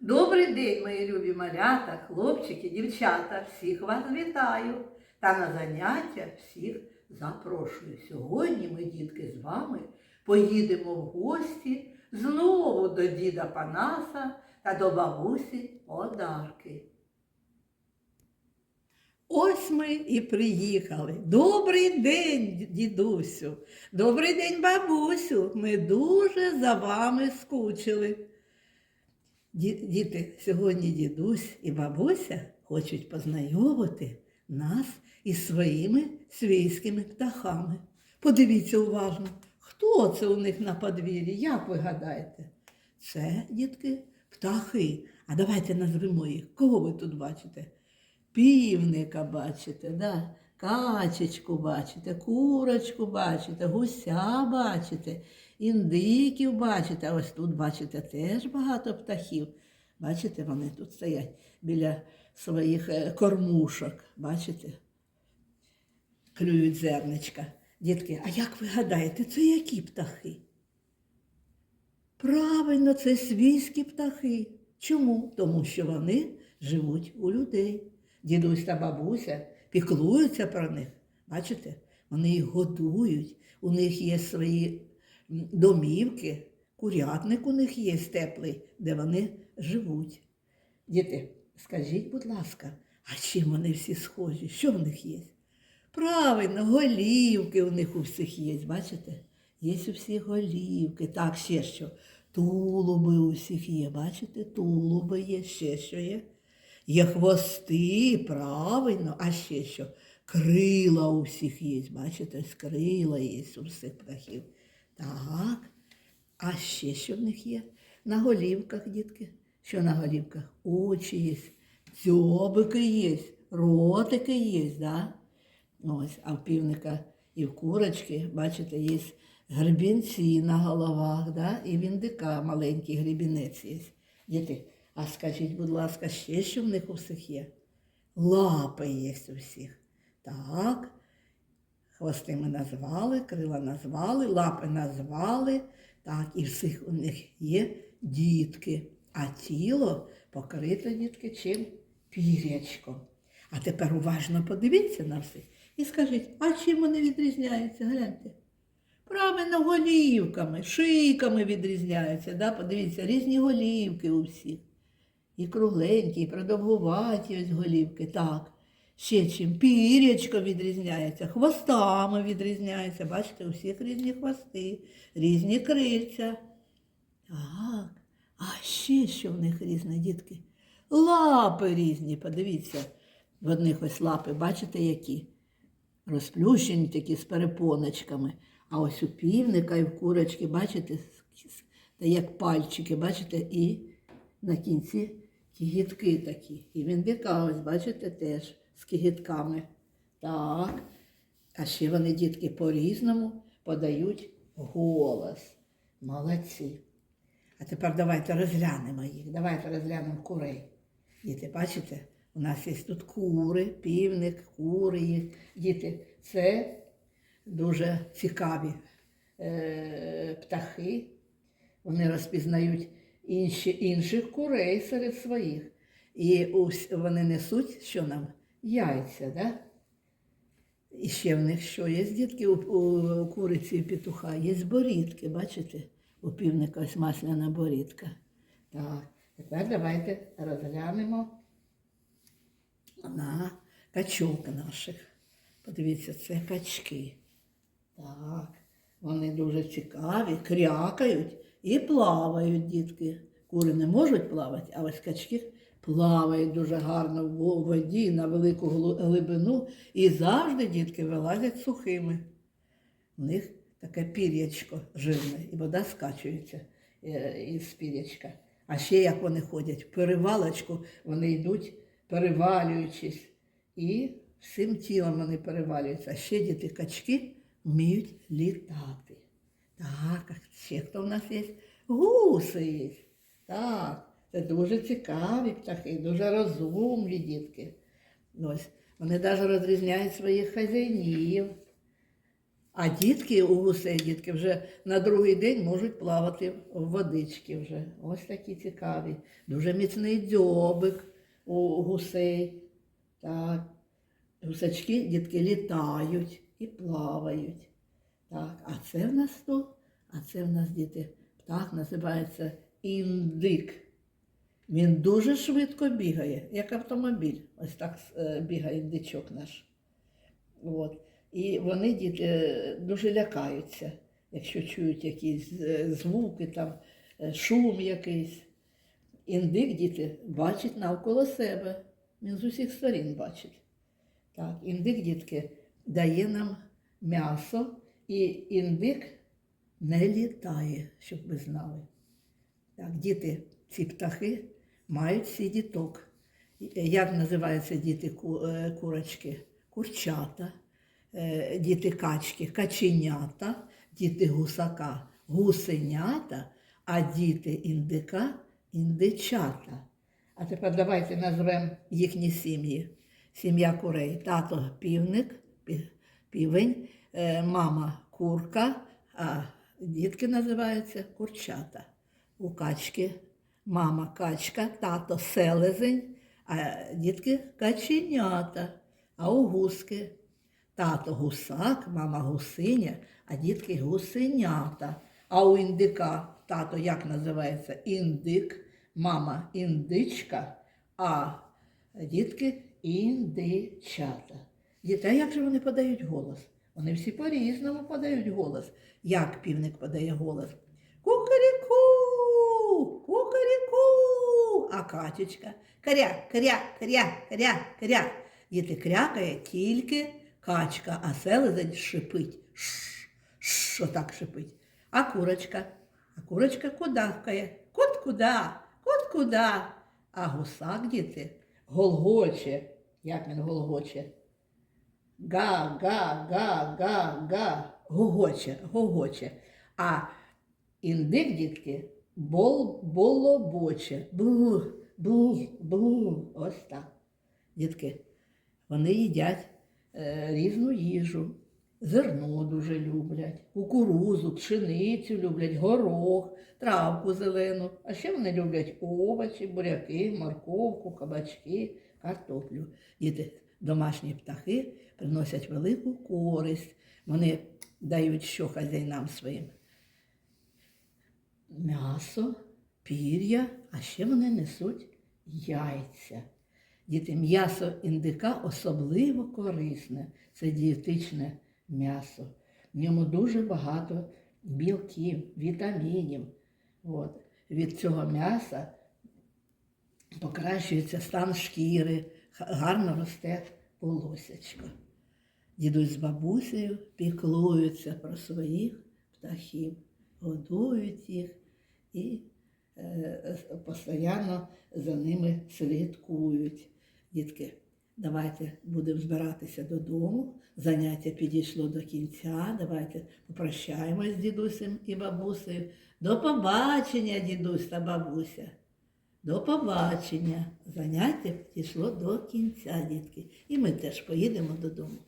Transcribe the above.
Добрий день, мої любі малята, хлопчики, дівчата. Всіх вас вітаю та на заняття всіх запрошую. Сьогодні ми, дітки, з вами поїдемо в гості знову до діда Панаса та до бабусі Одарки. Ось ми і приїхали. Добрий день, дідусю. Добрий день, бабусю. Ми дуже за вами скучили. Ді- Діти, сьогодні дідусь і бабуся хочуть познайомити нас із своїми свійськими птахами. Подивіться уважно, хто це у них на подвір'ї, як ви гадаєте? Це, дітки, птахи. А давайте назвемо їх. Кого ви тут бачите? Півника бачите, да? качечку бачите, курочку бачите, гуся бачите, індиків бачите. А ось тут бачите теж багато птахів. Бачите, вони тут стоять біля своїх е, кормушок. Бачите? Клюють зерничка. Дітки, а як ви гадаєте, це які птахи? Правильно, це свійські птахи. Чому? Тому що вони живуть у людей. Дідусь та бабуся піклуються про них. Бачите? Вони їх годують, у них є свої домівки, курятник у них є теплий, де вони живуть. Діти, скажіть, будь ласка, а чим вони всі схожі? Що в них є? Правильно, голівки у них у всіх є, бачите? Є у всіх голівки. Так, ще що. Тулуби у всіх є, бачите? Тулуби є, ще що є. Є хвости, правильно, а ще що? Крила у всіх є, бачите, крила є у всіх птахів. Так. А ще що в них є? На голівках, дітки. Що на голівках? Очі є, дзьобики є, ротики є, да? Ось, а в півника і в курочки, бачите, є гребінці на головах, да? і в індика маленький гребінець є. Діти, а скажіть, будь ласка, ще що в них у всіх є? Лапи є у всіх. Так. Хвости ми назвали, крила назвали, лапи назвали. Так, і всіх у них є дітки. А тіло покрите дітки чим? Пірячком. А тепер уважно подивіться на всіх і скажіть, а чим вони відрізняються? Гляньте. Правильно, голівками, шийками відрізняються. Да? Подивіться, різні голівки у всіх. І кругленькі, і продовгуваті ось голівки. Так. Ще чим пірячко відрізняється, хвостами відрізняється. Бачите, у всіх різні хвости, різні крильця. Так. А ще що в них різне, дітки? Лапи різні, подивіться. В одних ось лапи, бачите, які? Розплющені такі з перепоночками. А ось у півника і в курочки, бачите, та як пальчики, бачите, і на кінці кігітки такі. І в індика, ось, бачите, теж з кігітками. Так. А ще вони, дітки, по-різному подають голос. Молодці. А тепер давайте розглянемо їх. Давайте розглянемо курей. Діти, бачите, у нас є тут кури, півник, кури є. Діти, це дуже цікаві е, птахи. Вони розпізнають інші, інших курей серед своїх. І вони несуть, що нам? Яйця, да? І ще в них що є, дітки, у, у куриці і петуха, є борідки, бачите? У півника ось масляна борідка. Так, тепер давайте розглянемо на качок наших. Подивіться, це качки. Так, вони дуже цікаві, крякають і плавають, дітки. Кури не можуть плавати, а ось качки плавають дуже гарно в воді на велику глибину і завжди дітки вилазять сухими. У них таке пір'ячко жирне, і вода скачується е, із пір'ячка. А ще як вони ходять, в перевалочку вони йдуть, перевалюючись, і всім тілом вони перевалюються. А ще діти качки вміють літати. Так, ще хто в нас є? Гуси є. Так, це дуже цікаві птахи, дуже розумні дітки. Ось, вони навіть розрізняють своїх хазяїнів. А дітки у гусей, дітки вже на другий день можуть плавати в водички вже. Ось такі цікаві. Дуже міцний дзьобик у гусей. Так. Гусачки, дітки, літають і плавають. Так, а це в нас хто? А це в нас діти. Птах називається індик. Він дуже швидко бігає, як автомобіль. Ось так е, бігає індичок наш. От. І вони діти е, дуже лякаються, якщо чують якісь е, звуки, там, шум якийсь. Індик діти бачить навколо себе. Він з усіх сторін бачить. Так, індик, дітки, дає нам м'ясо, і індик не літає, щоб ви знали. Так, діти, ці птахи мають всі діток. Як називаються діти е, курочки? Курчата, е, діти качки, каченята, діти гусака, гусенята, а діти індика індичата. А тепер давайте назвемо їхні сім'ї. Сім'я курей. Тато півник, півень, е, мама курка, а дітки називаються курчата. У качки мама качка, тато селезень, а дітки каченята. А у гуски тато гусак, мама гусиня, а дітки гусенята. А у індика тато як називається? Індик, мама індичка, а дітки індичата. Діти, а як же вони подають голос? Вони всі по-різному подають голос. Як півник подає голос? Качечка кря, кря, кря, кря, кря. Діти крякає тільки качка, а селезень шипить. Ш, ш, отак шипить. А курочка? А курочка кудахкає. Кот куда, кот куда. А гусак, діти, голгоче. Як він голгоче? Га, га, га, га, га. Гогоче, гогоче. А індик, дітки, бол, болобоче. Бу, бу, бу. Ось так. Дітки, вони їдять е, різну їжу. Зерно дуже люблять, кукурузу, пшеницю люблять, горох, травку зелену. А ще вони люблять овочі, буряки, морковку, кабачки, картоплю. Діти, домашні птахи приносять велику користь. Вони дають що хазяїнам своїм? М'ясо, пір'я, а ще вони несуть яйця. Діти, м'ясо індика особливо корисне. Це дієтичне м'ясо. В ньому дуже багато білків, вітамінів. От. Від цього м'яса покращується стан шкіри, гарно росте волосячко. Дідусь з бабусею піклуються про своїх птахів, годують їх і е, постійно за ними слідкують. Дітки, давайте будемо збиратися додому. Заняття підійшло до кінця. Давайте попрощаємось з дідусем і бабусею. До побачення, дідусь та бабуся. До побачення. Заняття підійшло до кінця, дітки. І ми теж поїдемо додому.